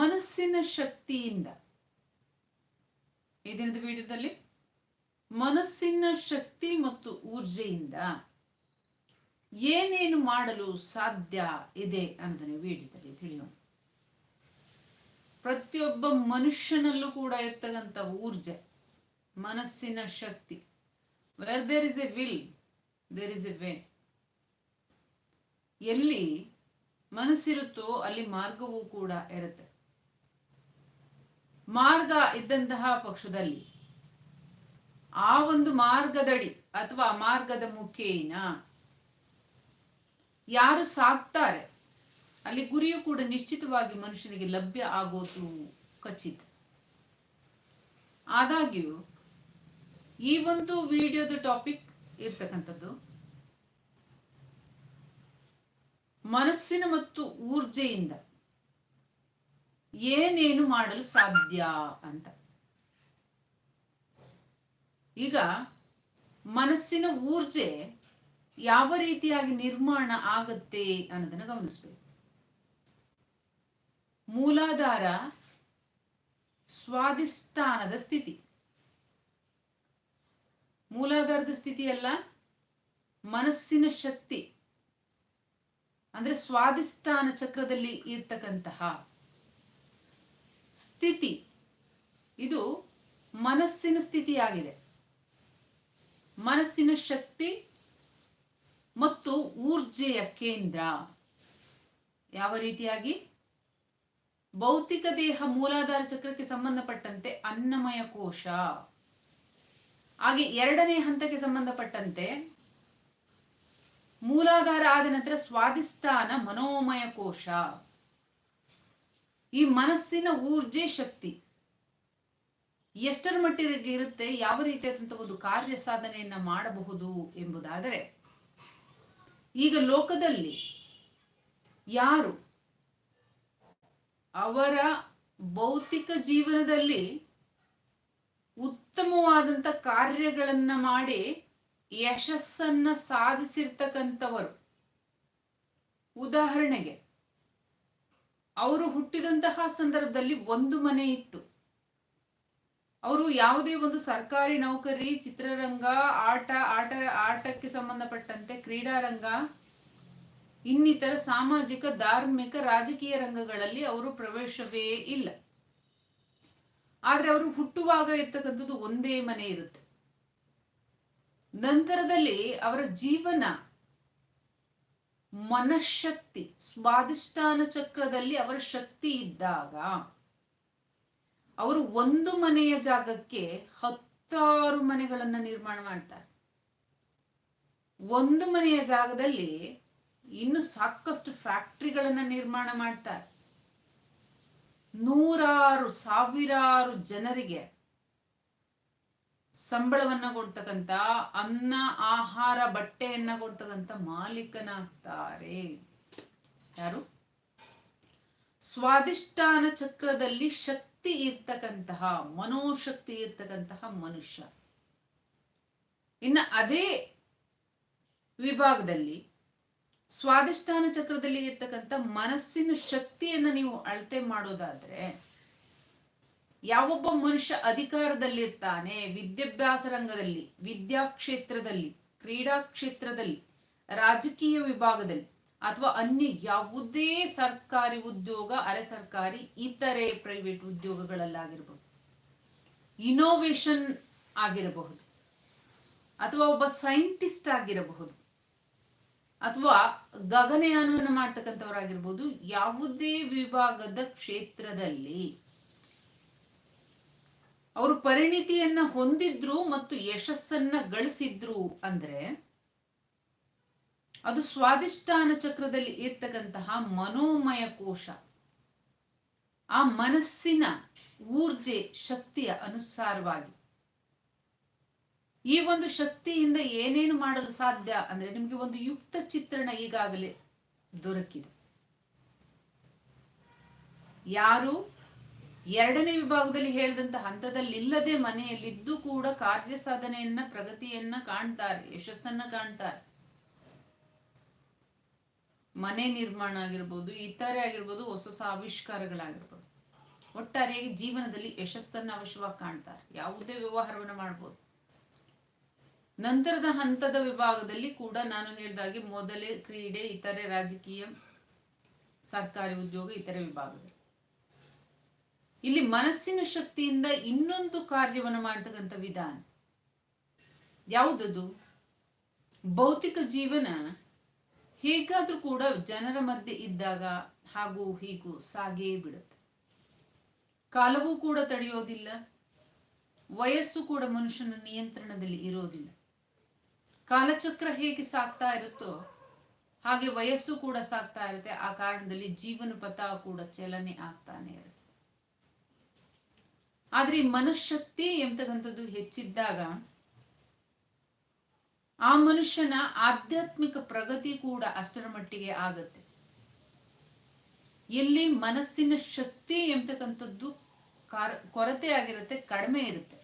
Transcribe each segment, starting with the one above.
ಮನಸ್ಸಿನ ಶಕ್ತಿಯಿಂದ. ಈ ದಿನದ ವಿಡಿಯೋದಲ್ಲಿ ಮನಸ್ಸಿನ ಶಕ್ತಿ ಮತ್ತು ಊರ್ಜೆಯಿಂದ ಏನೇನು ಮಾಡಲು ಸಾಧ್ಯ ಇದೆ ಅನ್ನೋದನ್ನು ವಿಡಿಯೋದಲ್ಲಿ ತಿಳಿಯೋಣ. ಪ್ರತಿಯೊಬ್ಬ ಮನುಷ್ಯನಲ್ಲೂ ಕೂಡ ಇರ್ತಕ್ಕಂಥ ಊರ್ಜೆ, ಮನಸ್ಸಿನ ಶಕ್ತಿ. Where there is a will there is a way ಎಲ್ಲಿ ಮನಸ್ಸಿರುತ್ತೋ ಅಲ್ಲಿ ಮಾರ್ಗವೂ ಕೂಡ ಇರುತ್ತೆ. ಮಾರ್ಗ ಇದ್ದಂತಹ ಪಕ್ಷದಲ್ಲಿ ಆ ಒಂದು ಮಾರ್ಗದಡಿ ಅಥವಾ ಮಾರ್ಗದ ಮುಖೇನ ಯಾರು ಸಾಕ್ತಾರೆ, ಅಲ್ಲಿ ಗುರಿಯು ಕೂಡ ನಿಶ್ಚಿತವಾಗಿ ಮನುಷ್ಯನಿಗೆ ಲಭ್ಯ ಆಗೋದು ಖಚಿತ. ಆದಾಗ್ಯೂ, ಈ ಒಂದು ವಿಡಿಯೋದ ಟಾಪಿಕ್ ಇರ್ತಕ್ಕಂಥದ್ದು, ಮನಸ್ಸಿನ ಮತ್ತು ಊರ್ಜೆಯಿಂದ. ಏನೇನು ಮಾಡಲು ಸಾಧ್ಯ ಅಂತ. ಈಗ ಮನಸ್ಸಿನ ಊರ್ಜೆ ಯಾವ ರೀತಿಯಾಗಿ ನಿರ್ಮಾಣ ಆಗತ್ತೆ ಅನ್ನೋದನ್ನ ಗಮನಿಸ್ಬೇಕು. ಮೂಲಾಧಾರ ಸ್ವಾಧಿಷ್ಠಾನದ ಸ್ಥಿತಿ. ಮೂಲಾಧಾರದ ಸ್ಥಿತಿ ಅಲ್ಲ, ಮನಸ್ಸಿನ ಶಕ್ತಿ. ಅಂದ್ರೆ ಸ್ವಾಧಿಷ್ಠಾನ ಚಕ್ರದಲ್ಲಿ ಇರ್ತಕ್ಕಂತಹ ಸ್ಥಿತಿ. ಇದು ಮನಸ್ಸಿನ ಸ್ಥಿತಿಯಾಗಿದೆ. ಮನಸ್ಸಿನ ಶಕ್ತಿ ಮತ್ತು ಊರ್ಜೆಯ ಕೇಂದ್ರ. ಯಾವ ರೀತಿಯಾಗಿ? ಭೌತಿಕ ದೇಹ ಮೂಲಾಧಾರ ಚಕ್ರಕ್ಕೆ ಸಂಬಂಧಪಟ್ಟಂತೆ ಅನ್ನಮಯ ಕೋಶ. ಹಾಗೆ ಎರಡನೇ ಹಂತಕ್ಕೆ ಸಂಬಂಧಪಟ್ಟಂತೆ ಮೂಲಾಧಾರ ಆದ ನಂತರ ಸ್ವಾಧಿಷ್ಠಾನ ಮನೋಮಯ ಕೋಶ. ಈ ಮನಸ್ಸಿನ ಊರ್ಜೆ ಶಕ್ತಿ. ಎಷ್ಟರ ಮಟ್ಟಿಗೆ ಇರುತ್ತೆ, ಯಾವ ರೀತಿಯಾದಂತಹ ಒಂದು ಕಾರ್ಯ ಸಾಧನೆಯನ್ನ ಮಾಡಬಹುದು ಎಂಬುದಾದರೆ, ಈಗ ಲೋಕದಲ್ಲಿ ಯಾರು ಅವರ ಭೌತಿಕ ಜೀವನದಲ್ಲಿ ಉತ್ತಮವಾದಂತ ಕಾರ್ಯಗಳನ್ನ ಮಾಡಿ ಯಶಸ್ಸನ್ನ ಸಾಧಿಸಿರ್ತಕ್ಕಂಥವರು. ಉದಾಹರಣೆಗೆ ಅವರು ಹುಟ್ಟಿದಂತಹ ಸಂದರ್ಭದಲ್ಲಿ ಒಂದು ಮನೆ ಇತ್ತು. ಅವರು ಯಾವುದೇ ಒಂದು ಸರ್ಕಾರಿ ನೌಕರಿ, ಚಿತ್ರರಂಗ, ಆಟ ಆಟ, ಆಟಕ್ಕೆ ಸಂಬಂಧಪಟ್ಟಂತೆ ಕ್ರೀಡಾರಂಗ, ಇನ್ನಿತರ ಸಾಮಾಜಿಕ, ಧಾರ್ಮಿಕ, ರಾಜಕೀಯ ರಂಗಗಳಲ್ಲಿ ಅವರು ಪ್ರವೇಶವೇ ಇಲ್ಲ. ಆದ್ರೆ ಅವರು ಹುಟ್ಟುವಾಗ ಇರ್ತಕ್ಕಂಥದ್ದು ಒಂದೇ ಮನೆ ಇರುತ್ತೆ. ನಂತರದಲ್ಲಿ ಅವರ ಜೀವನ ಮನಶಕ್ತಿ, ಸ್ವಾಧಿಷ್ಠಾನ ಚಕ್ರದಲ್ಲಿ ಅವರ ಶಕ್ತಿ ಇದ್ದಾಗ ಅವರು ಒಂದು ಮನೆಯ ಜಾಗಕ್ಕೆ ಹತ್ತಾರು ಮನೆಗಳನ್ನ ನಿರ್ಮಾಣ ಮಾಡ್ತಾರೆ. ಒಂದು ಮನೆಯ ಜಾಗದಲ್ಲಿ ಇನ್ನು ಸಾಕಷ್ಟು ಫ್ಯಾಕ್ಟ್ರಿಗಳನ್ನ ನಿರ್ಮಾಣ ಮಾಡ್ತಾರೆ. ನೂರಾರು, ಸಾವಿರಾರು ಜನರಿಗೆ ಸಂಬಳವನ್ನ ಕೊಡ್ತಕ್ಕಂತ ಅನ್ನ, ಆಹಾರ ಬಟ್ಟೆಯನ್ನ ಕೊಡ್ತಕ್ಕಂತ ಮಾಲೀಕನಾಗ್ತಾರೆ. ಯಾರು? ಸ್ವಾಧಿಷ್ಠಾನ ಚಕ್ರದಲ್ಲಿ ಶಕ್ತಿ ಇರ್ತಕ್ಕಂತಹ, ಮನೋಶಕ್ತಿ ಇರ್ತಕ್ಕಂತಹ ಮನುಷ್ಯ. ಇನ್ನ ಅದೇ ವಿಭಾಗದಲ್ಲಿ ಸ್ವಾಧಿಷ್ಠಾನ ಚಕ್ರದಲ್ಲಿ ಇರ್ತಕ್ಕಂಥ ಮನಸ್ಸಿನ ಶಕ್ತಿಯನ್ನ ನೀವು ಅಳತೆ ಮಾಡೋದಾದ್ರೆ ಯಾವೊಬ್ಬ ಮನುಷ್ಯ ಅಧಿಕಾರದಲ್ಲಿರ್ತಾನೆ, ವಿದ್ಯಾಭ್ಯಾಸ ರಂಗದಲ್ಲಿ, ವಿದ್ಯಾ ಕ್ಷೇತ್ರದಲ್ಲಿ, ಕ್ರೀಡಾ ಕ್ಷೇತ್ರದಲ್ಲಿ, ರಾಜಕೀಯ ವಿಭಾಗದಲ್ಲಿ, ಅಥವಾ ಅನ್ಯ ಯಾವುದೇ ಸರ್ಕಾರಿ ಉದ್ಯೋಗ, ಅರೆ ಸರ್ಕಾರಿ ಇತರೆ ಪ್ರೈವೇಟ್ ಉದ್ಯೋಗಗಳಲ್ಲಾಗಿರ್ಬೋದು ಇನೋವೇಷನ್ ಆಗಿರಬಹುದು, ಅಥವಾ ಒಬ್ಬ ಸೈಂಟಿಸ್ಟ್ ಆಗಿರಬಹುದು, ಅಥವಾ ಗಗನಯಾನವನ್ನು ಮಾಡ್ತಕ್ಕಂಥವರಾಗಿರ್ಬೋದು, ಯಾವುದೇ ವಿಭಾಗದ ಕ್ಷೇತ್ರದಲ್ಲಿ. ಅವರು ಪರಿಣಿತಿಯನ್ನ ಹೊಂದಿದ್ರು ಮತ್ತು ಯಶಸ್ಸನ್ನ ಗಳಿಸಿದ್ರು ಅಂದ್ರೆ ಅದು ಸ್ವಾದಿಷ್ಠಾನ ಚಕ್ರದಲ್ಲಿ ಇರ್ತಕ್ಕಂತಹ ಮನೋಮಯ ಕೋಶ. ಆ ಮನಸ್ಸಿನ ಊರ್ಜೆ ಶಕ್ತಿಯ ಅನುಸಾರವಾಗಿ. ಈ ಒಂದು ಶಕ್ತಿಯಿಂದ ಏನೇನು ಮಾಡಲು ಸಾಧ್ಯ ಅಂದ್ರೆ ನಿಮಗೆ ಒಂದು ಯುಕ್ತ ಚಿತ್ರಣ ಈಗಾಗಲೇ ದೊರಕಿದೆ. ಯಾರು ಎರಡನೇ ವಿಭಾಗದಲ್ಲಿ ಹೇಳಿದಂತ ಹಂತದಲ್ಲಿ ಇಲ್ಲದೆ ಮನೆಯಲ್ಲಿದ್ದು ಕೂಡ ಕಾರ್ಯ ಸಾಧನೆಯನ್ನ, ಪ್ರಗತಿಯನ್ನ ಕಾಣ್ತಾರೆ, ಯಶಸ್ಸನ್ನ ಕಾಣ್ತಾರೆ. ಮನೆ ನಿರ್ಮಾಣ ಆಗಿರ್ಬೋದು, ಇತರೆ ಆಗಿರ್ಬೋದು, ಹೊಸ ಹೊಸ ಆವಿಷ್ಕಾರಗಳಾಗಿರ್ಬೋದು. ಒಟ್ಟಾರೆಯಾಗಿ ಜೀವನದಲ್ಲಿ ಯಶಸ್ಸನ್ನ ಅವಶ್ಯವಾಗಿ ಕಾಣ್ತಾರೆ. ಯಾವುದೇ ವ್ಯವಹಾರವನ್ನು ಮಾಡ್ಬೋದು. ನಂತರದ ಹಂತದ ವಿಭಾಗದಲ್ಲಿ ಕೂಡ ನಾನು ಹೇಳಿದಾಗೆ ಮೊದಲೇ ಕ್ರೀಡೆ, ಇತರೆ ರಾಜಕೀಯ, ಸರ್ಕಾರಿ ಉದ್ಯೋಗ, ಇತರೆ ವಿಭಾಗದಲ್ಲಿ ಇಲ್ಲಿ ಮನಸ್ಸಿನ ಶಕ್ತಿಯಿಂದ ಇನ್ನೊಂದು ಕಾರ್ಯವನ್ನು ಮಾಡ್ತಕ್ಕಂಥ ವಿಧಾನ. ಯಾವುದದು? ಭೌತಿಕ ಜೀವನ. ಹೇಗಾದ್ರೂ ಕೂಡ ಜನರ ಮಧ್ಯೆ ಇದ್ದಾಗ ಹಾಗೂ ಹೀಗೂ ಸಾಗೇ ಬಿಡುತ್ತೆ. ಕಾಲವೂ ಕೂಡ ತಡೆಯೋದಿಲ್ಲ. ವಯಸ್ಸು ಕೂಡ ಮನುಷ್ಯನ ನಿಯಂತ್ರಣದಲ್ಲಿ ಇರೋದಿಲ್ಲ. ಕಾಲಚಕ್ರ ಹೇಗೆ ಸಾಕ್ತಾ ಇರುತ್ತೋ, ಹಾಗೆ ವಯಸ್ಸು ಕೂಡ ಸಾಕ್ತಾ ಇರುತ್ತೆ. ಆ ಕಾರಣದಲ್ಲಿ ಜೀವನ ಪಥ ಕೂಡ ಚಲನೆ ಆಗ್ತಾನೆ ಇರುತ್ತೆ. ಆದ್ರೆ ಈ ಮನಃಶಕ್ತಿ ಎಂತಕ್ಕಂಥದ್ದು ಹೆಚ್ಚಿದ್ದಾಗ ಆ ಮನುಷ್ಯನ ಆಧ್ಯಾತ್ಮಿಕ ಪ್ರಗತಿ ಕೂಡ ಅಷ್ಟರ ಮಟ್ಟಿಗೆ ಆಗತ್ತೆ. ಇಲ್ಲಿ ಮನಸ್ಸಿನ ಶಕ್ತಿ ಎಂಬತಕ್ಕಂಥದ್ದು ಕೊರತೆ ಆಗಿರುತ್ತೆ, ಕಡಿಮೆ ಇರುತ್ತೆ.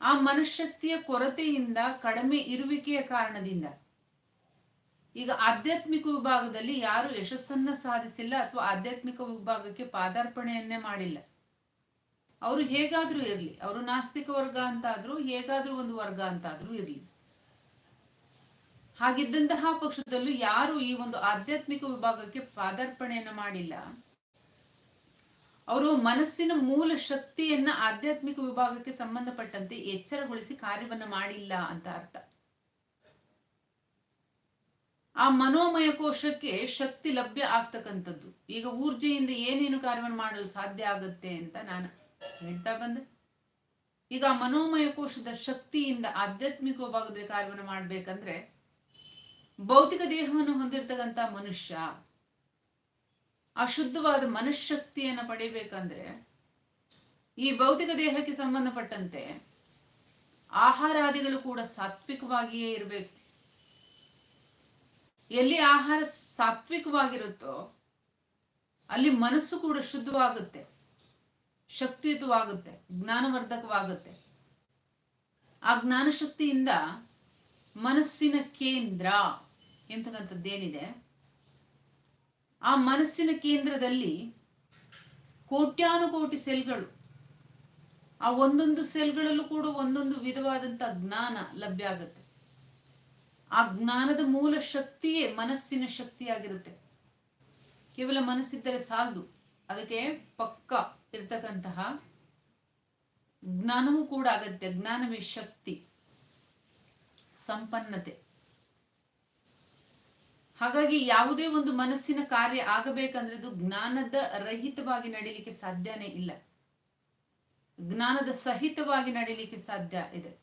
ಆ ಮನಃಶಕ್ತಿಯ ಕೊರತೆಯಿಂದ ಕಡಿಮೆ ಇರುವಿಕೆಯ ಕಾರಣದಿಂದ ಈಗ ಆಧ್ಯಾತ್ಮಿಕ ವಿಭಾಗದಲ್ಲಿ ಯಾರು ಯಶಸ್ಸನ್ನ ಸಾಧಿಸಿಲ್ಲ ಅಥವಾ ಆಧ್ಯಾತ್ಮಿಕ ವಿಭಾಗಕ್ಕೆ ಪಾದಾರ್ಪಣೆಯನ್ನೇ ಮಾಡಿಲ್ಲ. ಅವರು ಹೇಗಾದ್ರೂ ಇರ್ಲಿ. ಅವರು ನಾಸ್ತಿಕ ವರ್ಗ ಅಂತಾದ್ರೂ, ಹೇಗಾದ್ರೂ ಒಂದು ವರ್ಗ ಅಂತಾದ್ರೂ ಇರ್ಲಿ. ಹಾಗಿದ್ದಂತಹ ಪಕ್ಷದಲ್ಲೂ ಯಾರು ಈ ಒಂದು ಆಧ್ಯಾತ್ಮಿಕ ವಿಭಾಗಕ್ಕೆ ಪಾದಾರ್ಪಣೆಯನ್ನ ಮಾಡಿಲ್ಲ. ಅವರು ಮನಸ್ಸಿನ ಮೂಲ ಶಕ್ತಿಯನ್ನ ಆಧ್ಯಾತ್ಮಿಕ ವಿಭಾಗಕ್ಕೆ ಸಂಬಂಧಪಟ್ಟಂತೆ ಎಚ್ಚರಗೊಳಿಸಿ ಕಾರ್ಯವನ್ನ ಮಾಡಿಲ್ಲ ಅಂತ ಅರ್ಥ. ಆ ಮನೋಮಯ ಕೋಶಕ್ಕೆ ಶಕ್ತಿ ಲಭ್ಯ ಆಗ್ತಕ್ಕಂಥದ್ದು. ಈಗ ಊರ್ಜೆಯಿಂದ ಏನೇನು ಕಾರ್ಯವನ್ನು ಮಾಡಲು ಸಾಧ್ಯ ಆಗುತ್ತೆ ಅಂತ ನಾನು ಹೇಳ್ತಾ ಬಂದೆ. ಈಗ ಮನೋಮಯ ಕೋಶದ ಶಕ್ತಿಯಿಂದ ಆಧ್ಯಾತ್ಮಿಕ ವಿಭಾಗದಲ್ಲಿ ಕಾರ್ಯವನ್ನು ಮಾಡ್ಬೇಕಂದ್ರೆ ಭೌತಿಕ ದೇಹವನ್ನು ಹೊಂದಿರತಕ್ಕಂತ ಮನುಷ್ಯ ಅಶುದ್ಧವಾದ ಮನಃಶಕ್ತಿಯನ್ನು ಪಡಿಬೇಕಂದ್ರೆ ಈ ಭೌತಿಕ ದೇಹಕ್ಕೆ ಸಂಬಂಧಪಟ್ಟಂತೆ ಆಹಾರಾದಿಗಳು ಕೂಡ ಸಾತ್ವಿಕವಾಗಿಯೇ ಇರಬೇಕು. ಎಲ್ಲಿ ಆಹಾರ ಸಾತ್ವಿಕವಾಗಿರುತ್ತೋ ಅಲ್ಲಿ ಮನಸ್ಸು ಕೂಡ ಶುದ್ಧವಾಗುತ್ತೆ. ಶಕ್ತಿಯುತವಾಗುತ್ತೆ, ಜ್ಞಾನವರ್ಧಕವಾಗುತ್ತೆ. ಆ ಜ್ಞಾನ ಶಕ್ತಿಯಿಂದ ಮನಸ್ಸಿನ ಕೇಂದ್ರ ಎಂತಕ್ಕಂಥದ್ದೇನಿದೆ? ಆ ಮನಸ್ಸಿನ ಕೇಂದ್ರದಲ್ಲಿ ಕೋಟ್ಯಾನುಕೋಟಿ ಸೆಲ್ಗಳು, ಆ ಒಂದೊಂದು ಸೆಲ್ಗಳಲ್ಲೂ ಕೂಡ ಒಂದೊಂದು ವಿಧವಾದಂತ ಜ್ಞಾನ ಲಭ್ಯ ಆಗುತ್ತೆ. ಆ ಜ್ಞಾನದ ಮೂಲ ಶಕ್ತಿಯೇ ಮನಸ್ಸಿನ ಶಕ್ತಿಯಾಗಿರುತ್ತೆ. ಕೇವಲ ಮನಸ್ಸಿದ್ದರೆ ಸಾಲದು, ಅದಕ್ಕೆ ಪಕ್ಕ ಇರ್ತಕ್ಕಂತಹ ಜ್ಞಾನವೂ ಕೂಡ ಅಗತ್ಯ ಜ್ಞಾನವೇ ಶಕ್ತಿ, ಸಂಪನ್ನತೆ. ಹಾಗಾಗಿ ಯಾವುದೇ ಒಂದು ಮನಸ್ಸಿನ ಕಾರ್ಯ ಆಗಬೇಕಂದ್ರೆ ಅದು ಜ್ಞಾನದ ರಹಿತವಾಗಿ ನಡೀಲಿಕ್ಕೆ ಸಾಧ್ಯನೇ ಇಲ್ಲ. ಜ್ಞಾನದ ಸಹಿತವಾಗಿ ನಡೀಲಿಕ್ಕೆ ಸಾಧ್ಯ ಇದೆ.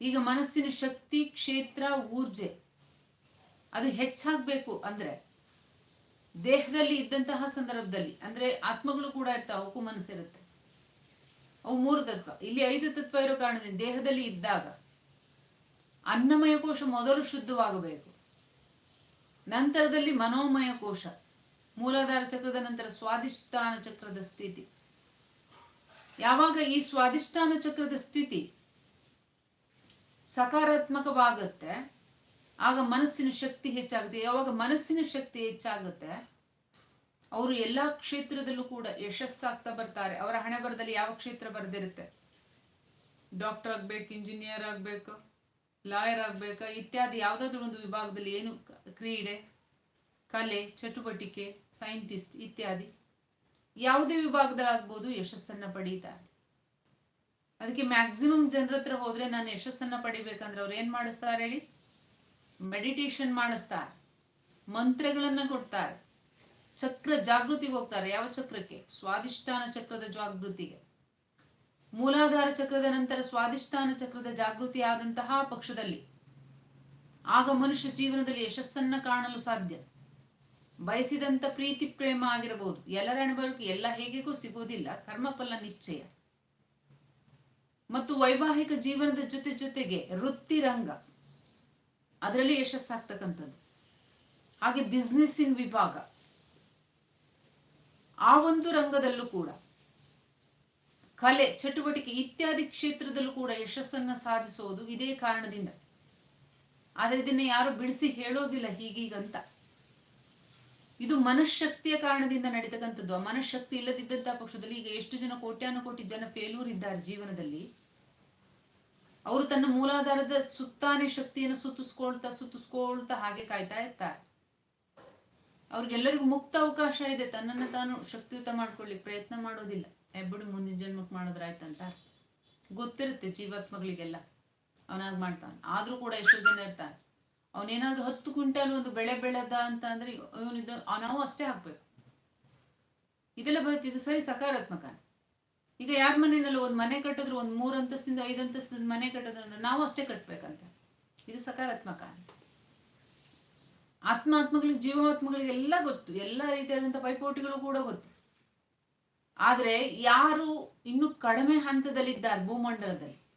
ಈಗ ಮನಸ್ಸಿನ ಶಕ್ತಿ, ಕ್ಷೇತ್ರ, ಊರ್ಜೆ, ಅದು ಹೆಚ್ಚಾಗ್ಬೇಕು ಅಂದ್ರೆ ದೇಹದಲ್ಲಿ ಇದ್ದಂತಹ ಸಂದರ್ಭದಲ್ಲಿ, ಅಂದ್ರೆ ಆತ್ಮಗಳು ಕೂಡ ಇರ್ತವೆ ಅವಕ್ಕೂ ಮನಸ್ಸಿರುತ್ತೆ ಅವು ಮೂರು ತತ್ವ. ಇಲ್ಲಿ ಐದು ತತ್ವ ಇರೋ ಕಾರಣದಿಂದ ದೇಹದಲ್ಲಿ ಇದ್ದಾಗ ಅನ್ನಮಯ ಕೋಶ ಮೊದಲು ಶುದ್ಧವಾಗಬೇಕು. ನಂತರದಲ್ಲಿ ಮನೋಮಯ ಕೋಶ, ಮೂಲಾಧಾರ ಚಕ್ರದ ನಂತರ ಸ್ವಾದಿಷ್ಠಾನ ಚಕ್ರದ ಸ್ಥಿತಿ. ಯಾವಾಗ ಈ ಸ್ವಾದಿಷ್ಠಾನ ಚಕ್ರದ ಸ್ಥಿತಿ ಸಕಾರಾತ್ಮಕವಾಗತ್ತೆ ಆಗ ಮನಸ್ಸಿನ ಶಕ್ತಿ ಹೆಚ್ಚಾಗುತ್ತೆ. ಯಾವಾಗ ಮನಸ್ಸಿನ ಶಕ್ತಿ ಹೆಚ್ಚಾಗುತ್ತೆ, ಅವರು ಎಲ್ಲಾ ಕ್ಷೇತ್ರದಲ್ಲೂ ಕೂಡ ಯಶಸ್ಸಾಗ್ತಾ ಬರ್ತಾರೆ. ಅವರ ಹಣೆ ಬರದಲ್ಲಿ ಯಾವ ಕ್ಷೇತ್ರ ಬರೆದಿರುತ್ತೆ? ಡಾಕ್ಟರ್ ಆಗ್ಬೇಕು, ಇಂಜಿನಿಯರ್ ಆಗ್ಬೇಕು, ಲಾಯರ್ ಆಗ್ಬೇಕು, ಇತ್ಯಾದಿ ಯಾವುದಾದ್ರೂ ಒಂದು ವಿಭಾಗದಲ್ಲಿ ಏನು ಕ್ರೀಡೆ, ಕಲೆ, ಚಟುವಟಿಕೆ, ಸೈಂಟಿಸ್ಟ್ ಇತ್ಯಾದಿ ಯಾವುದೇ ವಿಭಾಗದಲ್ಲಾಗ್ಬೋದು ಯಶಸ್ಸನ್ನ ಪಡೀತಾರೆ. ಅದಕ್ಕೆ ಮ್ಯಾಕ್ಸಿಮಮ್ ಜನರ ಹತ್ರ ಹೋದ್ರೆ ನಾನು ಯಶಸ್ಸನ್ನ ಪಡಿಬೇಕಂದ್ರೆ ಅವ್ರು ಏನ್ ಮಾಡಿಸ್ತಾರೆ ಹೇಳಿ? ಮೆಡಿಟೇಷನ್ ಮಾಡಿಸ್ತಾರೆ. ಮಂತ್ರಗಳನ್ನ ಕೊಡ್ತಾರೆ. ಚಕ್ರ ಜಾಗೃತಿಗೆ ಹೋಗ್ತಾರೆ. ಯಾವ ಚಕ್ರಕ್ಕೆ? ಸ್ವಾದಿಷ್ಠಾನ ಚಕ್ರದ ಜಾಗೃತಿಗೆ. ಮೂಲಾಧಾರ ಚಕ್ರದ ನಂತರ ಸ್ವಾದಿಷ್ಠಾನ ಚಕ್ರದ ಜಾಗೃತಿ ಆದಂತಹ ಪಕ್ಷದಲ್ಲಿ. ಆಗ ಮನುಷ್ಯ ಜೀವನದಲ್ಲಿ ಯಶಸ್ಸನ್ನ ಕಾಣಲು ಸಾಧ್ಯ. ಬಯಸಿದಂತ ಪ್ರೀತಿ, ಪ್ರೇಮ ಆಗಿರಬಹುದು. ಎಲ್ಲರ ಅನುಭವಕ್ಕೆ ಎಲ್ಲ ಹೇಗೆಗೂ ಸಿಗುವುದಿಲ್ಲ. ಕರ್ಮಫಲ ನಿಶ್ಚಯ. ಮತ್ತು ವೈವಾಹಿಕ ಜೀವನದ ಜೊತೆ ಜೊತೆಗೆ ವೃತ್ತಿ ರಂಗ ಅದರಲ್ಲಿ ಯಶಸ್ಸಾಗ್ತಕ್ಕಂಥದ್ದು. ಹಾಗೆ ಬಿಸ್ನೆಸ್ಸಿನ ವಿಭಾಗ. ಆ ಒಂದು ರಂಗದಲ್ಲೂ ಕೂಡ ಕಲೆ, ಚಟುವಟಿಕೆ ಇತ್ಯಾದಿ ಕ್ಷೇತ್ರದಲ್ಲೂ ಕೂಡ ಯಶಸ್ಸನ್ನ ಸಾಧಿಸೋದು ಇದೇ ಕಾರಣದಿಂದ. ಆದ್ರೆ ಇದನ್ನ ಯಾರು ಬಿಡಿಸಿ ಹೇಳೋದಿಲ್ಲ ಹೀಗೀಗಂತ. ಇದು ಮನಃಶಕ್ತಿಯ ಕಾರಣದಿಂದ ನಡೀತಕ್ಕಂಥದ್ದು. ಆ ಮನಃಶಕ್ತಿ ಇಲ್ಲದಿದ್ದಂತಹ ಪಕ್ಷದಲ್ಲಿ ಈಗ ಎಷ್ಟು ಜನ ಕೋಟ್ಯಾನು ಕೋಟಿ ಜನ ಫೇಲ್ಯೂರ್ ಇದ್ದಾರೆ ಜೀವನದಲ್ಲಿ. ಅವರು ತನ್ನ ಮೂಲಾಧಾರದ ಸುತ್ತಾನೆ ಶಕ್ತಿಯನ್ನು ಸುತ್ತಿಸ್ಕೊಳ್ತಾ ಸುತ್ತಿಸ್ಕೊಳ್ತಾ ಹಾಗೆ ಕಾಯ್ತಾ ಇರ್ತಾರೆ. ಅವ್ರಿಗೆಲ್ಲರಿಗೂ ಮುಕ್ತ ಅವಕಾಶ ಇದೆ. ತನ್ನನ್ನ ತಾನು ಶಕ್ತಿಯುತ ಮಾಡ್ಕೊಳ್ಳಿ ಪ್ರಯತ್ನ ಮಾಡೋದಿಲ್ಲ. ಎಬ್ಬಡು ಮುಂದಿನ ಜನ್ಮಕ್ಕೆ ಮಾಡಿದ್ರಾಯ್ತಂತ ಗೊತ್ತಿರುತ್ತೆ ಜೀವಾತ್ಮಗಳಿಗೆಲ್ಲ. ಅವನಾಗ್ ಮಾಡ್ತಾನೆ. ಆದ್ರೂ ಕೂಡ ಎಷ್ಟೋ ಜನ ಇರ್ತಾನೆ ಅವನೇನಾದ್ರೂ ಹತ್ತು ಕ್ವಿಂಟಲ್ ಒಂದು ಬೆಳೆ ಬೆಳೆದ ಅಂತ ಅಂದ್ರೆ ಇವನಿದ್ದು ನಾವು ಅಷ್ಟೇ ಹಾಕ್ಬೇಕು. ಇದೆಲ್ಲ ಬರುತ್ತೆ. ಇದು ಸರಿ ಸಕಾರಾತ್ಮಕ ಈಗ ಯಾರ ಮನೆಯಲ್ಲಿ ಒಂದು ಮನೆ ಕಟ್ಟಿದ್ರು, ಒಂದು ಮೂರು ಅಂತಸ್ತಿಂದ, ಐದು ಅಂತಸ್ತಿಂದ ಮನೆ ಕಟ್ಟಿದ್ರು ನಾವು ಅಷ್ಟೇ ಕಟ್ಬೇಕಂತ. ಇದು ಸಕಾರಾತ್ಮಕ ಆತ್ಮಾತ್ಮಗಳಿಗೆ, ಜೀವಾತ್ಮಗಳಿಗೆ ಎಲ್ಲ ಗೊತ್ತು. ಎಲ್ಲ ರೀತಿಯಾದಂತಹ ಪೈಪೋಟಿಗಳು ಕೂಡ ಗೊತ್ತು. ಆದ್ರೆ ಯಾರು ಇನ್ನು ಕಡಿಮೆ ಹಂತದಲ್ಲಿದ್ದಾರೆ ಭೂಮಂಡಲದಲ್ಲಿ?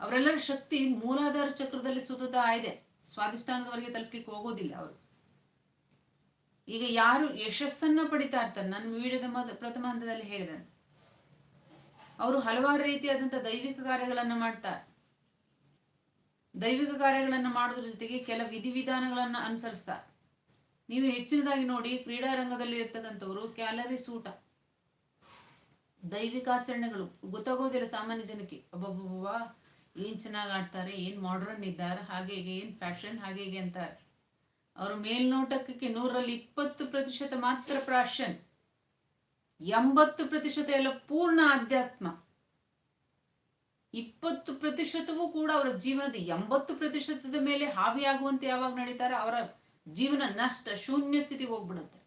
ಅವರೆಲ್ಲರ ಶಕ್ತಿ ಮೂಲಾಧಾರ ಚಕ್ರದಲ್ಲಿ ಸುತತ ಇದೆ. ಸ್ವಾಧಿಷ್ಠಾನದವರೆಗೆ ತಲುಪಲಿಕ್ಕೆ ಹೋಗೋದಿಲ್ಲ ಅವರು. ಈಗ ಯಾರು ಯಶಸ್ಸನ್ನ ಪಡಿತಾ ಇರ್ತಾರೆ. ನನ್ನ ವಿಡಿಯೋದ ಮೊದ, ಪ್ರಥಮ ಹಂತದಲ್ಲಿ ಹೇಳಿದಂತೆ. ಅವರು ಹಲವಾರು ರೀತಿಯಾದಂತ ದೈವಿಕ ಕಾರ್ಯಗಳನ್ನ ಮಾಡ್ತಾರೆ. ದೈವಿಕ ಕಾರ್ಯಗಳನ್ನ ಮಾಡೋದ್ರ ಜೊತೆಗೆ ಕೆಲ ವಿಧಿವಿಧಾನಗಳನ್ನ ಅನುಸರಿಸ್ತಾರೆ. ನೀವು ಹೆಚ್ಚಿನದಾಗಿ ನೋಡಿ ಕ್ರೀಡಾ ರಂಗದಲ್ಲಿ ಇರ್ತಕ್ಕಂಥವ್ರು ಕ್ಯಾಲರಿ ಸೂಟ. ದೈವಿಕ ಆಚರಣೆಗಳು. ಗೊತ್ತಾಗೋದಿಲ್ಲ ಸಾಮಾನ್ಯ ಜನಕ್ಕೆ. ಒಬ್ಬೊಬ್ಬ ಏನ್ ಚೆನ್ನಾಗಿ ಆಡ್ತಾರೆ, ಏನ್ ಮಾಡ್ರನ್ ಇದ್ದಾರೆ, ಹಾಗೆ ಹೀಗೆ, ಏನ್ ಫ್ಯಾಷನ್ ಹಾಗೆ ಹೀಗೆ ಅಂತಾರೆ. ಅವ್ರ ಮೇಲ್ನೋಟಕ್ಕೆ ನೂರಲ್ಲಿ ಇಪ್ಪತ್ತು ಪ್ರತಿಶತ ಮಾತ್ರ ಫ್ಯಾಷನ್ ಎಂಬತ್ತು ಪ್ರತಿಶತ ಎಲ್ಲ ಪೂರ್ಣ ಆಧ್ಯಾತ್ಮ. ಇಪ್ಪತ್ತು ಪ್ರತಿಶತವೂ ಕೂಡ ಅವರ ಜೀವನದ ಎಂಬತ್ತು ಪ್ರತಿಶತದ ಮೇಲೆ ಹಾವಿಯಾಗುವಂತೆ ಯಾವಾಗ ನಡೀತಾರೆ? ಅವರ ಜೀವನ ನಷ್ಟ, ಶೂನ್ಯ ಸ್ಥಿತಿ ಹೋಗ್ಬಿಡುತ್ತೆ.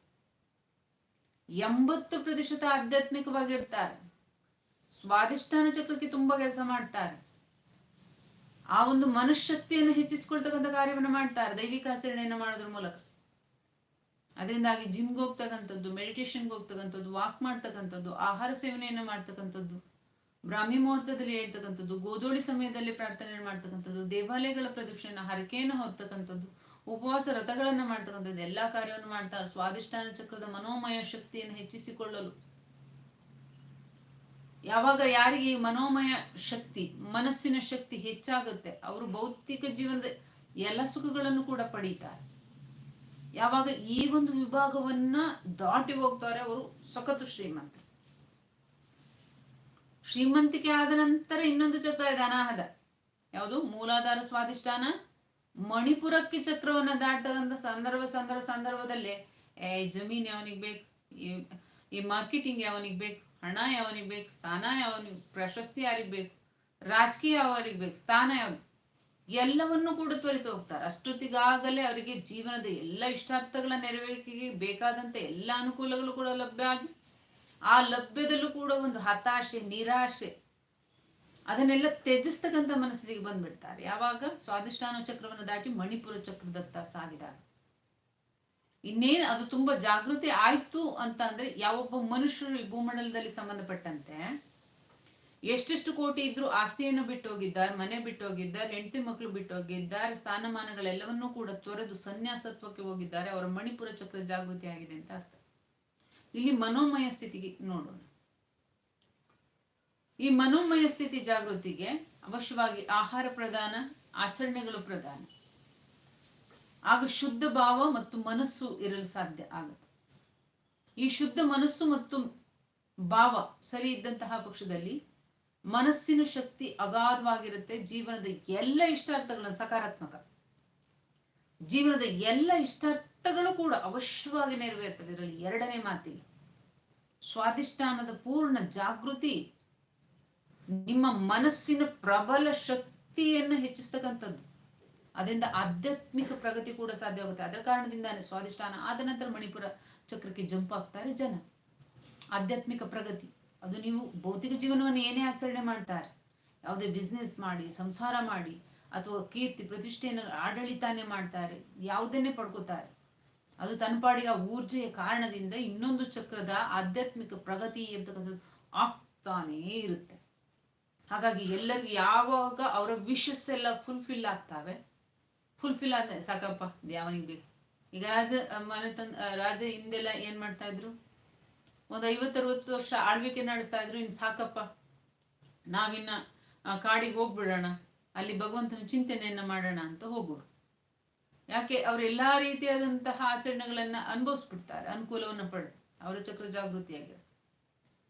ಎಂಬತ್ತು ಪ್ರತಿಶತ ಆಧ್ಯಾತ್ಮಿಕವಾಗಿರ್ತಾರೆ. ಸ್ವಾದಿಷ್ಠಾನ ಚಕ್ರಕ್ಕೆ ತುಂಬಾ ಕೆಲಸ ಮಾಡ್ತಾರೆ. ಆ ಒಂದು ಮನಃಶಕ್ತಿಯನ್ನು ಹೆಚ್ಚಿಸ್ಕೊಳ್ತಕ್ಕಂಥ ಕಾರ್ಯವನ್ನು ಮಾಡ್ತಾರೆ ದೈವಿಕ ಆಚರಣೆಯನ್ನು ಮಾಡೋದ್ರ ಮೂಲಕ. ಅದರಿಂದಾಗಿ ಜಿಮ್ಗೆ ಹೋಗ್ತಕ್ಕಂಥದ್ದು ಮೆಡಿಟೇಷನ್ಗೆ ಹೋಗ್ತಕ್ಕಂಥದ್ದು ವಾಕ್ ಮಾಡ್ತಕ್ಕಂಥದ್ದು, ಆಹಾರ ಸೇವನೆಯನ್ನು ಮಾಡ್ತಕ್ಕಂಥದ್ದು, ಬ್ರಾಹ್ಮಿ ಮುಹೂರ್ತದಲ್ಲಿ ಹೇಳ್ತಕ್ಕಂಥದ್ದು ಗೋಧೋಳಿ ಸಮಯದಲ್ಲಿ ಪ್ರಾರ್ಥನೆ ಮಾಡ್ತಕ್ಕಂಥದ್ದು, ದೇವಾಲಯಗಳ ಪ್ರದಕ್ಷಿಣೆ ಹರಕೆಯನ್ನು ಹೊರತಕ್ಕಂಥದ್ದು ಉಪವಾಸ ವ್ರತಗಳನ್ನ ಮಾಡ್ತಕ್ಕಂಥದ್ದು, ಎಲ್ಲಾ ಕಾರ್ಯವನ್ನು ಮಾಡ್ತಾ ಸ್ವಾದಿಷ್ಠಾನ ಚಕ್ರದ ಮನೋಮಯ ಶಕ್ತಿಯನ್ನು ಹೆಚ್ಚಿಸಿಕೊಳ್ಳಲು. ಯಾವಾಗ ಯಾರಿಗೆ ಮನೋಮಯ ಶಕ್ತಿ, ಮನಸ್ಸಿನ ಶಕ್ತಿ ಹೆಚ್ಚಾಗುತ್ತೆ, ಅವರು ಭೌತಿಕ ಜೀವನದ ಎಲ್ಲ ಸುಖಗಳನ್ನು ಕೂಡ ಪಡೀತಾರೆ. ಯಾವಾಗ ಈ ಒಂದು ವಿಭಾಗವನ್ನ ದಾಟಿ ಹೋಗ್ತಾರೆ ಅವರು ಸಖತ್ತು ಶ್ರೀಮಂತ. ಶ್ರೀಮಂತಿಕೆ ಆದ ನಂತರ ಇನ್ನೊಂದು ಚಕ್ರ ಇದೆ ಅನಾಹದ ಯಾವುದು? ಮೂಲಾಧಾರ ಸ್ವಾಧಿಷ್ಠಾನ. ಮಣಿಪುರಕ್ಕೆ ಚಕ್ರವನ್ನ ದಾಟದಂತ ಸಂದರ್ಭ ಸಂದರ್ಭ, ಸಂದರ್ಭದಲ್ಲಿ, ಏ, ಜಮೀನ್ ಯಾವನಿಗೆ ಬೇಕು? ಈ ಮಾರ್ಕೆಟಿಂಗ್ ಯಾವನಿಗೆ ಬೇಕು? ಹಣ ಯಾವನಿಗೆ ಬೇಕು? ಸ್ಥಾನ ಯಾವನಿಗೆ, ಪ್ರಶಸ್ತಿ ಯಾರಿಗ್ ಬೇಕು? ರಾಜಕೀಯ ಯಾವನಿಗೆ ಬೇಕು? ಸ್ಥಾನ ಯಾವ ಎಲ್ಲವನ್ನು ಕೂಡ ತ್ವರಿತ ಹೋಗ್ತಾರೆ. ಅಷ್ಟೊತ್ತಿಗಾಗಲೇ ಅವರಿಗೆ ಜೀವನದ ಎಲ್ಲ ಇಷ್ಟಾರ್ಥಗಳ ನೆರವೇರಿಕೆಗೆ ಬೇಕಾದಂತ ಎಲ್ಲ ಅನುಕೂಲಗಳು ಕೂಡ ಲಭ್ಯ ಆಗಿ, ಆ ಲಭ್ಯದಲ್ಲೂ ಕೂಡ ಒಂದು ಹತಾಶೆ, ನಿರಾಶೆ, ಅದನ್ನೆಲ್ಲ ತ್ಯಜಿಸ್ತಕ್ಕಂಥ ಮನಸ್ಥಿತಿಗೆ ಬಂದ್ಬಿಡ್ತಾರೆ. ಯಾವಾಗ? ಸ್ವಾದಿಷ್ಠಾನ ಚಕ್ರವನ್ನು ದಾಟಿ ಮಣಿಪುರ ಚಕ್ರದತ್ತ ಸಾಗಿದಾಗ. ಇನ್ನೇನು ಅದು ತುಂಬಾ ಜಾಗೃತಿ ಆಯ್ತು ಅಂತ ಅಂದ್ರೆ ಯಾವೊಬ್ಬ ಮನುಷ್ಯರು ಈ ಭೂಮಂಡಲದಲ್ಲಿ ಸಂಬಂಧಪಟ್ಟಂತೆ ಎಷ್ಟೆಷ್ಟು ಕೋಟಿ ಇದ್ರು ಆಸ್ತಿಯನ್ನು ಬಿಟ್ಟು ಹೋಗಿದ್ದಾರೆ ಮನೆ ಬಿಟ್ಟು ಹೋಗಿದ್ದಾರೆ ಹೆಂಡತಿ ಮಕ್ಕಳು ಬಿಟ್ಟು ಹೋಗಿದ್ದಾರೆ ಸ್ಥಾನಮಾನಗಳೆಲ್ಲವನ್ನೂ ಕೂಡ ತೊರೆದು ಸನ್ಯಾಸತ್ವಕ್ಕೆ ಹೋಗಿದ್ದಾರೆ. ಅವರ ಮಣಿಪುರ ಚಕ್ರ ಜಾಗೃತಿ ಆಗಿದೆ ಅಂತ ಅರ್ಥ. ಇಲ್ಲಿ ಮನೋಮಯ ಸ್ಥಿತಿಗೆ ನೋಡೋಣ. ಈ ಮನೋಮಯ ಸ್ಥಿತಿ ಜಾಗೃತಿಗೆ ಅವಶ್ಯವಾಗಿ ಆಹಾರ ಪ್ರಧಾನ, ಆಚರಣೆಗಳು ಪ್ರಧಾನ. ಆಗ ಶುದ್ಧ ಭಾವ ಮತ್ತು ಮನಸ್ಸು ಇರಲು ಸಾಧ್ಯ ಆಗುತ್ತೆ. ಈ ಶುದ್ಧ ಮನಸ್ಸು ಮತ್ತು ಭಾವ ಸರಿ ಇದ್ದಂತಹ ಪಕ್ಷದಲ್ಲಿ ಮನಸ್ಸಿನ ಶಕ್ತಿ ಅಗಾಧವಾಗಿರುತ್ತೆ. ಜೀವನದ ಎಲ್ಲ ಇಷ್ಟಾರ್ಥಗಳನ್ನ ಸಕಾರಾತ್ಮಕ. ಜೀವನದ ಎಲ್ಲ ಇಷ್ಟಾರ್ಥಗಳು ಕೂಡ ಅವಶ್ಯವಾಗಿ ನೆರವೇರ್ತದೆ. ಇದರಲ್ಲಿ ಎರಡನೇ ಮಾತಿಲ್ಲ. ಸ್ವಾದಿಷ್ಠಾನದ ಪೂರ್ಣ ಜಾಗೃತಿ ನಿಮ್ಮ ಮನಸ್ಸಿನ ಪ್ರಬಲ ಶಕ್ತಿಯನ್ನು ಹೆಚ್ಚಿಸ್ತಕ್ಕಂಥದ್ದು. ಅದರಿಂದ ಆಧ್ಯಾತ್ಮಿಕ ಪ್ರಗತಿ ಕೂಡ ಸಾಧ್ಯವಾಗುತ್ತೆ ಅದರ ಕಾರಣದಿಂದಾನೇ ಸ್ವಾದಿಷ್ಠಾನ ಆದ ನಂತರ ಮಣಿಪುರ ಚಕ್ರಕ್ಕೆ ಜಂಪ್ ಆಗ್ತಾರೆ ಜನ. ಆಧ್ಯಾತ್ಮಿಕ ಪ್ರಗತಿ. ಅದು ನೀವು ಭೌತಿಕ ಜೀವನವನ್ನು ಏನೇ ಆಚರಣೆ ಮಾಡ್ತಾರೆ, ಯಾವುದೇ ಬಿಸ್ನೆಸ್ ಮಾಡಿ, ಸಂಸಾರ ಮಾಡಿ, ಅಥವಾ ಕೀರ್ತಿ, ಪ್ರತಿಷ್ಠೆಯನ್ನು ಆಡಳಿತಾನೇ ಮಾಡ್ತಾರೆ, ಯಾವುದನ್ನೇ ಪಡ್ಕೋತಾರೆ. ಅದು ತನ್ಪಾಡಿಗೆ ಆ ಊರ್ಜೆಯ ಕಾರಣದಿಂದ ಇನ್ನೊಂದು ಚಕ್ರದ ಆಧ್ಯಾತ್ಮಿಕ ಪ್ರಗತಿ ಅಂತಕ್ಕಂಥದ್ದು ಆಗ್ತಾನೇ ಇರುತ್ತೆ. ಹಾಗಾಗಿ ಎಲ್ಲರಿಗೂ ಯಾವಾಗ ಅವರ ವಿಶಸ್ ಎಲ್ಲ ಫುಲ್ಫಿಲ್ ಆಗ್ತಾವೆ ಫುಲ್ಫಿಲ್ ಆದ್ಮೇಲೆ ಸಾಕಪ್ಪ ಯಾವನಿಗೆ ಬೇಕು. ಈಗ ರಾಜ, ಮನೆ ತನ್ ರಾಜ ಹಿಂದೆಲ್ಲ ಏನ್ ಮಾಡ್ತಾ ಇದ್ರು? ಒಂದ್ ಐವತ್ತರವತ್ತು ವರ್ಷ ಆಳ್ವಿಕೆ ನಡೆಸ್ತಾ ಇದ್ರು ಇನ್ ಸಾಕಪ್ಪ. ನಾವಿನ್ನ ಕಾಡಿಗೆ ಹೋಗ್ಬಿಡೋಣ. ಅಲ್ಲಿ ಭಗವಂತನ ಚಿಂತನೆಯನ್ನ ಮಾಡೋಣ ಅಂತ ಹೋಗೋರು ಯಾಕೆ, ಅವ್ರು ಎಲ್ಲಾ ರೀತಿಯಾದಂತಹ ಆಚರಣೆಗಳನ್ನ ಅನುಭವಿಸ್ಬಿಡ್ತಾರೆ, ಅನುಕೂಲವನ್ನ ಪಡೆದು. ಅವರ ಚಕ್ರ ಜಾಗೃತಿಯಾಗಿದೆ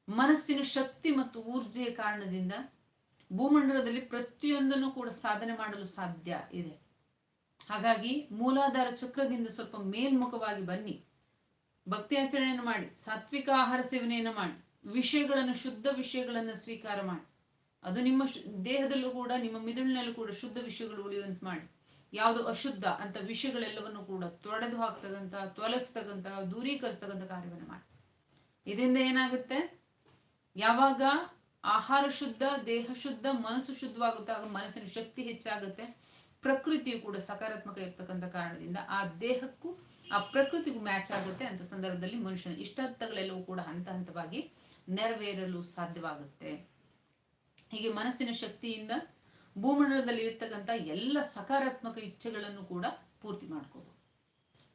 ಮನಸ್ಸಿನ ಶಕ್ತಿ ಮತ್ತು ಊರ್ಜೆಯ ಕಾರಣದಿಂದ ಭೂಮಂಡಲದಲ್ಲಿ ಪ್ರತಿಯೊಂದನ್ನು ಕೂಡ ಸಾಧನೆ ಮಾಡಲು ಸಾಧ್ಯ ಇದೆ. ಹಾಗಾಗಿ ಮೂಲಾಧಾರ ಚಕ್ರದಿಂದ ಸ್ವಲ್ಪ ಮೇಲ್ಮುಖವಾಗಿ ಬನ್ನಿ. ಭಕ್ತಿ ಆಚರಣೆಯನ್ನು ಮಾಡಿ, ಸಾತ್ವಿಕ ಆಹಾರ ಸೇವನೆಯನ್ನು ಮಾಡಿ, ವಿಷಯಗಳನ್ನು, ಶುದ್ಧ ವಿಷಯಗಳನ್ನು ಸ್ವೀಕಾರ ಮಾಡಿ. ಅದು ನಿಮ್ಮ ದೇಹದಲ್ಲೂ ಕೂಡ, ನಿಮ್ಮ ಮಿದುಳಿನಲ್ಲೂ ಕೂಡ ಶುದ್ಧ ವಿಷಯಗಳು ಉಳಿಯುವಂತೆ ಮಾಡಿ. ಯಾವುದು ಅಶುದ್ಧ ಅಂತ ವಿಷಯಗಳೆಲ್ಲವನ್ನು ಕೂಡ ತೊಡೆದು ಹಾಕ್ತಕ್ಕಂತಹ, ತೊಲಗಿಸ್ತಕ್ಕಂತಹ, ದೂರೀಕರಿಸ್ತಕ್ಕಂಥ ಕಾರ್ಯವನ್ನು ಮಾಡಿ. ಇದರಿಂದ ಏನಾಗುತ್ತೆ? ಯಾವಾಗ ಆಹಾರ ಶುದ್ಧ, ದೇಹ ಶುದ್ಧ, ಮನಸ್ಸು ಶುದ್ಧವಾಗುತ್ತೆ ಆಗ ಮನಸ್ಸಿನ ಶಕ್ತಿ ಹೆಚ್ಚಾಗುತ್ತೆ. ಪ್ರಕೃತಿಯು ಕೂಡ ಸಕಾರಾತ್ಮಕ ಇರ್ತಕ್ಕಂಥ ಕಾರಣದಿಂದ ಆ ದೇಹಕ್ಕೂ ಆ ಪ್ರಕೃತಿಗೂ ಮ್ಯಾಚ್ ಆಗುತ್ತೆ ಅಂತ ಸಂದರ್ಭದಲ್ಲಿ ಮನುಷ್ಯನ ಇಷ್ಟಾರ್ಥಗಳೆಲ್ಲವೂ ಕೂಡ ಹಂತ ಹಂತವಾಗಿ ನೆರವೇರಲು ಸಾಧ್ಯವಾಗುತ್ತೆ. ಹೀಗೆ ಮನಸ್ಸಿನ ಶಕ್ತಿಯಿಂದ ಭೂಮಂಡಲದಲ್ಲಿ ಇರ್ತಕ್ಕಂಥ ಎಲ್ಲ ಸಕಾರಾತ್ಮಕ ಇಚ್ಛೆಗಳನ್ನು ಕೂಡ ಪೂರ್ತಿ ಮಾಡ್ಕೋಬಹುದು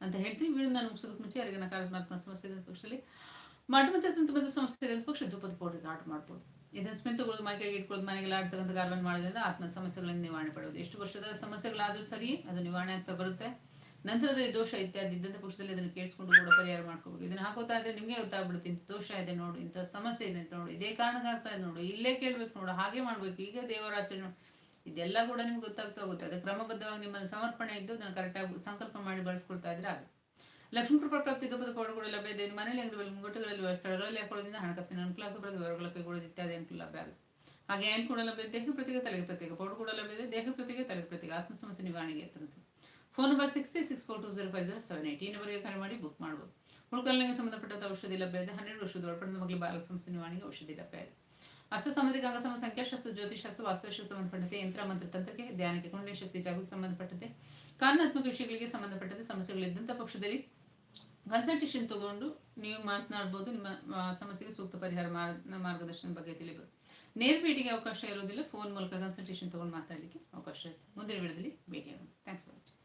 ಅಂತ ಹೇಳ್ತೀವಿ ನಾನು ಮುಗಿಸೋದಕ್ಕೆ ಮುಂಚೆ ಯಾರಿಗೆ ನಕಾರಾತ್ಮಕ ಸಮಸ್ಯೆ ಪಕ್ಷದಲ್ಲಿ ಸಮಸ್ಯೆ ಇದೆ ಅಂತ ಪಕ್ಷ ಧೂಪದ ಪೌಡರ್ ಆರ್ಡರ್ ಮಾಡ್ಬೋದು. ಇದನ್ನ ಸ್ಮಿತಗಳು ಮೈ ಕೈಗೆ ಇಟ್ಕೊಳ್ಳೋದು ಮನೆಗೆಲ್ಲ ಆಡ್ತಕ್ಕಂಥ ಕಾರ್ಯವನ್ನು ಮಾಡೋದ್ರಿಂದ ಆತ್ಮ ಸಮಸ್ಯೆಗಳನ್ನು ನಿವಾರಣೆ ಪಡೆಯೋದು ಎಷ್ಟು ವರ್ಷದ ಸಮಸ್ಯೆಗಳಾದರೂ ಸರಿ, ಅದು ನಿವಾರಣೆ ಆಗ್ತಾ ಬರುತ್ತೆ. ನಂತರದಲ್ಲಿ ದೋಷ ಇತ್ಯಾದಿ ಇದ್ದಂಥ ಪಕ್ಷದಲ್ಲಿ ಅದನ್ನು ಕೇಳಿಸ್ಕೊಂಡು ಕೂಡ ಪರಿಹಾರ ಮಾಡ್ಕೋಬೇಕು. ಇದನ್ನ ಹಾಕೋತಾ ಇದ್ರೆ ನಿಮಗೆ ಗೊತ್ತಾಗ್ಬಿಡುತ್ತೆ, ಇಂಥ ದೋಷ ಇದೆ ನೋಡು, ಇಂಥ ಸಮಸ್ಯೆ ಇದೆ ಅಂತ ನೋಡು, ಇದೇ ಕಾರಣಕ್ಕಾಗ್ತಾ ಇದೆ ನೋಡು, ಇಲ್ಲೇ ಕೇಳ್ಬೇಕು ನೋಡು, ಹಾಗೆ ಮಾಡ್ಬೇಕು, ಈಗ ದೇವರಾಚರಣೆ ಇದೆಲ್ಲ ಕೂಡ ನಿಮ್ಗೆ ಗೊತ್ತಾಗ್ತಾ ಹೋಗುತ್ತೆ, ಅದು ಕ್ರಮಬದ್ಧವಾಗಿ ನಿಮ್ಮ ಸಮರ್ಪಣೆ ಇದ್ದು ಅದನ್ನು ಕರೆಕ್ಟಾಗಿ ಸಂಕಲ್ಪ ಮಾಡಿ ಬಳಸ್ಕೊಳ್ತಾ ಇದ್ರೆ ಆಗುತ್ತೆ. ಲಕ್ಷ್ಮೀ ಕೃಪಾ ಪ್ರಾಪ್ತಿ ದುಃಖದ ಪೌಡಗಳು ಲಭ್ಯ ಇದೆ ಮನೆಯಲ್ಲಿ ಅಂಗಡಿಗಳಲ್ಲಿ ಮುಂಗಟ್ಟುಗಳಲ್ಲಿ ಸ್ಥಳಗಳಲ್ಲಿ ಹಾಕೊಳ್ಳೋದ್ರಿಂದ ಹಣಕಾಸಿನ ಅನುಕೂಲ ಆಗ್ತಾ ಬರುತ್ತೆ ವಿವರಗಳ ಕೈಗೊಳ್ಳೋದು ಇತ್ಯಾದಿ ಅನುಕೂಲ ಲಭ್ಯ ಆಗುತ್ತೆ. ಹಾಗೆ ಏನು ಕೂಡ ಲಭ್ಯ ದೇಹ ಪ್ರತಿಗೆ ತಲೆಗೆ ಪ್ರತ್ಯೇಕ, ಪೌಡರ್ ಕೂಡ ಲಭ್ಯ ಇದೆ ದೇಹ ಪ್ರತಿಗೆ ತಲೆಗೆ ಪ್ರತ್ಯೇಕ ಆತ್ಮ ಸಮಸ್ಯೆ ನಿವಾರಣೆಗೆ ಇರ್ತಕ್ಕಂಥ phone number six three six four two zero five zero seven eight ಈ ನಂಬರ್ಗೆ ಕರೆ ಮಾಡಿ ಬುಕ್ ಮಾಡಬಹುದು ಉಳ್ಕಲ್ನಿಗೆ ಸಂಬಂಧಪಟ್ಟ ಔಷಧಿ ಲಭ್ಯ ಇದೆ ಹನ್ನೆರಡು ವರ್ಷದ ಒಳಪಡಿದ ಮಕ್ಕಳು ಬಾಲ ಸಮಸ್ಯೆ ನಿವಾರಣೆಗೆ ಔಷಧಿ ಲಭ್ಯ ಇದೆ ಅಷ್ಟ ಸಾಮಾಜಿಕ ಅಂಗಸಮ ಸಂಖ್ಯಾಶಾಸ್ತ್ರ ಜ್ಯೋತಿಷಾಸ್ತ್ರ ವಾಸ್ತುಶಾಸ್ತ್ರ ಸಂಬಂಧಪಟ್ಟಂತೆ ಯಂತ್ರ, ಮಂತ್ರ, ತಂತ್ರಕ್ಕೆ ಧ್ಯಾನಕ್ಕೆ ಕುಂಡಲಿ, ಶಕ್ತಿ, ಜಾಗೃತಿ ಸಂಬಂಧಪಟ್ಟಂತೆ ಕಾರಣಾತ್ಮಕ ವಿಷಯಗಳಿಗೆ ಸಂಬಂಧಪಟ್ಟಂತೆ ಸಮಸ್ಯೆಗಳಿದ್ದಂಥ ಪಕ್ಷದಲ್ಲಿ ಕನ್ಸಲ್ಟೇಷನ್ ತಗೊಂಡು ನೀವು ಮಾತನಾಡ್ಬೋದು, ನಿಮ್ಮ ಸಮಸ್ಯೆಗೆ ಸೂಕ್ತ ಪರಿಹಾರ ಮಾರ್- ಮಾರ್ಗದರ್ಶನ ಬಗ್ಗೆ ತಿಳಿಬೋದು. ನೇರ ಭೇಟಿಗೆ ಅವಕಾಶ ಇರೋದಿಲ್ಲ ಫೋನ್ ಮೂಲಕ ಕನ್ಸಲ್ಟೇಷನ್ ತಗೊಂಡು ಮಾತಾಡಲಿಕ್ಕೆ ಅವಕಾಶ ಇರುತ್ತೆ. ಮುಂದಿನ ವಿಡಿಯೋದಲ್ಲಿ ಭೇಟಿಯಾಗೋಣ. Thanks for watching